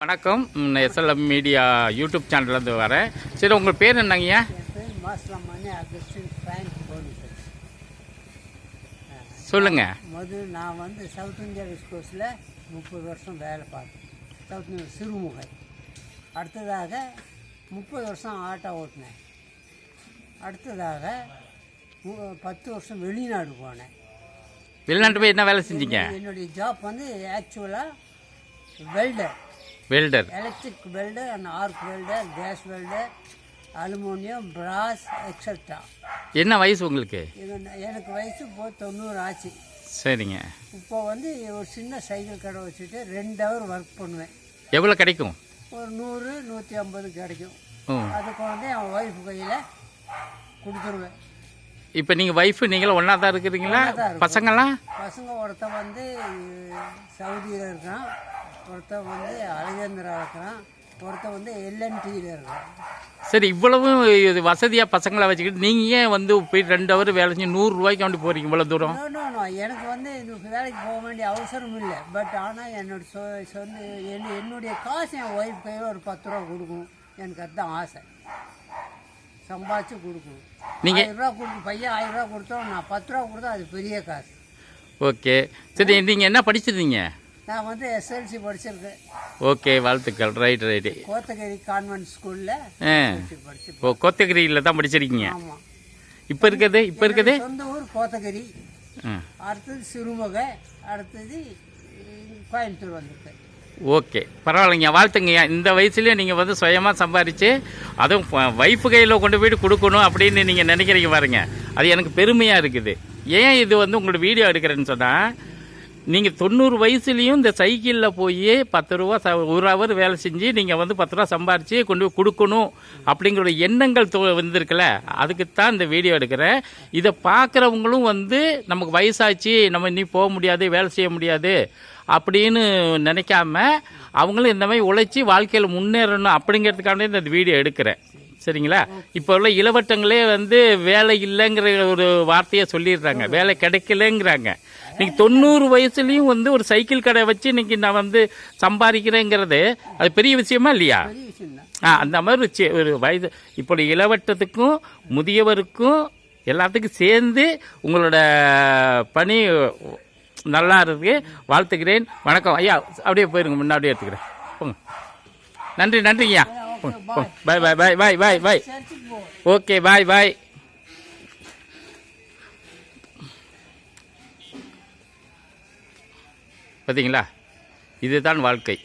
வணக்கம். SLM media YouTube சேனல்லேருந்து வரேன். சரி உங்கள் பேர் என்னங்கய்யா என் பேர் மாஸ்லாமணி அகஸ்டின் ஃப்ராங்க் போனிசஸ் சொல்லுங்கள் முதல் நான் வந்து சவுத் இந்தியா விஸ்கோஸில் முப்பது வருஷம் வேலை பார்த்தேன். South India Sirumugai. அடுத்ததாக முப்பது வருஷம் ஆட்டோ ஓட்டினேன். அடுத்ததாக பத்து வருஷம் வெளிநாடு போனேன். வெளிநாட்டு போய் என்ன வேலை செஞ்சீங்க? என்னுடைய ஜாப் வந்து ஆக்சுவலாக welder welder. Electric welder and arc welder gas welder aluminium brass extra என்ன வயசு உங்களுக்கு? இது எனக்கு வயசு இப்போ தொண்ணூறு ஆச்சு. சரிங்க. இப்போ வந்து ஒரு சின்ன சைக்கிள் கடை வச்சுட்டு ரெண்டு ஹவர் ஒர்க் பண்ணுவேன். எவ்வளோ கிடைக்கும்? ஒரு நூறு நூற்றி ஐம்பது கிடைக்கும். அதுக்கு வந்து என் ஒய்ஃப் கையில் கொடுத்துருவேன். இப்போ நீங்கள் ஒய்ஃபு நீங்களும் ஒன்றா தான் இருக்கிறீங்களா. பசங்களாம் பசங்க ஒருத்தன் வந்து சவுதியில் இருக்கிறான் ஒருத்தன் வந்து அலகேந்திரா இருக்கிறான் ஒருத்தன் வந்து எல்என்டியில் இருக்கிறான். சரி இவ்வளவு இது வசதியாக பசங்களை வச்சுக்கிட்டு நீங்கள் ஏன் வந்து போய் ரெண்டு ஹவர் வேலை செஞ்சு நூறுரூவாய்க்கு கொண்டு போகிறீங்க இவ்வளோ தூரம். எனக்கு வந்து இந்த வேலைக்கு போக வேண்டிய அவசரம் இல்லை. பட் ஆனால் என்னோட சொ சொந்த என் என்னுடைய காசு என் ஒய்ஃப் கையில் ஒரு பத்து ரூபா கொடுக்கணும். எனக்கு அதுதான் ஆசை. சம்பாதிச்சு கொடுக்கணும். நீங்க- ஆயிரம் ரூபா கொடுக்கும் பையன் ஆயிரம் ரூபா கொடுத்தோம் நான் பத்து ரூபா கொடுத்தா அது பெரிய காசு. ஓகே சரி நீங்கள் என்ன படிச்சிருந்தீங்க? நான் வந்து எஸ்எல்சி படிச்சிருக்கேன். ஓகே வாழ்த்துக்கள். ரைட் ரைட்டு கோத்தகிரி கான்வென்ட் ஸ்கூலில் ஓ கோத்தகிரியில் தான் படிச்சிருக்கீங்க? இப்போ இருக்குது? இப்போ இருக்குது? சொந்த ஊர் கோத்தகிரி. அடுத்தது சிறுமுகை அடுத்தது கோயம்புத்தூர் வந்திருக்கேன். ஓகே பரவாயில்லைங்க. வாழ்த்துங்கய்யா இந்த வயசுலேயே நீங்கள் வந்து சுயமாக சம்பாரித்து அதுவும் ஒய்ஃபு கையில் கொண்டு போயிட்டு கொடுக்கணும் அப்படின்னு நீங்கள் நினைக்கிறீங்க பாருங்க. அது எனக்கு பெருமையாக இருக்குது. ஏன் இது வந்து உங்களோட வீடியோ எடுக்கிறேன்னு சொன்னால் நீங்கள் தொண்ணூறு வயசுலேயும் இந்த சைக்கிளில் போய் பத்து ரூபா ச ஒரு ஹவர் வேலை செஞ்சு நீங்கள் வந்து பத்து ரூபா சம்பாரித்து கொண்டு போய் கொடுக்கணும் அப்படிங்கிற எண்ணங்கள் தோ வந்திருக்குல்ல? அதுக்குத்தான் இந்த வீடியோ எடுக்கிறேன். இதை பார்க்குறவங்களும் வந்து நமக்கு வயசாச்சு நம்ம இனி போக முடியாது வேலை செய்ய முடியாது அப்படின்னு நினைக்காம அவங்களும் இந்த மாதிரி உழைச்சி வாழ்க்கையில் முன்னேறணும் அப்படிங்கிறதுக்காண்டி இந்த வீடியோ எடுக்கிறேன். சரிங்களா? இப்போ உள்ள இளவட்டங்களே வந்து வேலை இல்லைங்கிற ஒரு வார்த்தையை சொல்லிடுறாங்க. வேலை கிடைக்கலங்கிறாங்க. இன்னைக்கு தொண்ணூறு வயசுலயும் வந்து ஒரு சைக்கிள் கடை வச்சு இன்னைக்கு நான் வந்து சம்பாதிக்கிறேங்கிறது அது பெரிய விஷயமா இல்லையா? ஆ அந்த மாதிரி ஒரு சி- ஒரு வயது இப்படி இளவட்டத்துக்கும் முதியவருக்கும் எல்லாத்துக்கும் சேர்ந்து உங்களோட பணி நல்லா இருக்கு. வாழ்த்துக்கிறேன். வணக்கம். ஐயா அப்படியே போயிருங்க முன்னாடியே எடுத்துக்கிறேன். போங்க. நன்றி நன்றிங்கய்யா பாய் பாய் பாய் பாய் பாய் பாய் ஓகே பாய் பாய் பார்த்தீங்களா? இதுதான் வாழ்க்கை.